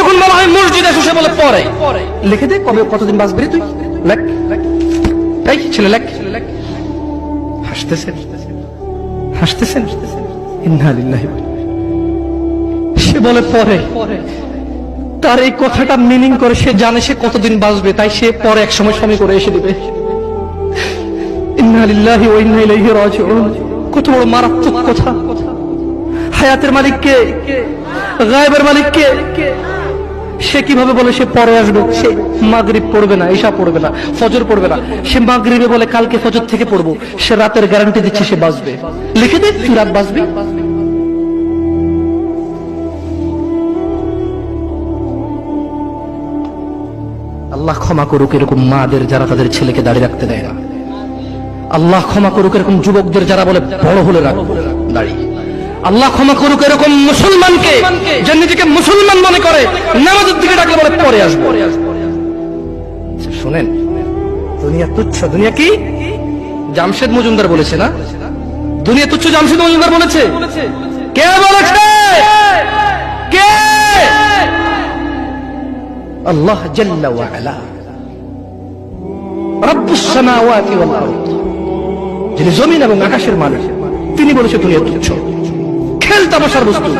যখন বলা হয় মসজিদে এসে সে বলে পরে। লিখে দে কবে কতদিন বাঁচবি তুই? লেখ। এই ছেলে লেখ। হাসতেছেন? হাসতেছেন? সে বলে পরে। তার এই কথাটা মিনিং করে সে জানে সে কতদিন বাঁচবে তাই সে পরে এক সময় সময় করে এসে দিবে। কত বড় মারাত্মক কথা। হায়াতের মালিক কে গায়েবের মালিক কে সে কীভাবে বলে সে পরে আসবে? সে মাগরিব পড়বে না, ঈশা পড়বে না, ফজর পড়বে না। সে মাগরিবে বলে কালকে ফজর থেকে পড়ব। সে রাতের গ্যারান্টি দিচ্ছে সে বাঁচবে। লিখে দে, তুই রাত বাঁচবি। আল্লাহ ক্ষমা করুক এরকম মাদের যারা তাদের ছেলেকে দাঁড়িয়ে রাখতে দেয় না। আল্লাহ ক্ষমা করুক এরকম যুবকদের যারা বলে বড় হলে রাখব দাঁড়িয়ে। আল্লাহ ক্ষমা করুক এরকম মুসলমানকে যে নিজেকে মুসলমান মনে করে নামাজের ডাকলে বলে পরে আসব। আচ্ছা, শোনেন দুনিয়া তুচ্ছ। দুনিয়া কি? জামশেদ মজুমদার বলেছে না? দুনিয়া তুচ্ছ জামশেদ মজুমদার বলেছে। কে বলেছে? কে? আল্লাহ জাল্লা ওয়া আলা। রব্বুস সামাওয়াতি ওয়াল আরদ। যিনি জমিন এবং আকাশের মালিক তিনি বলেছে দুনিয়া তুচ্ছ। খেল তামাশার বস্তু।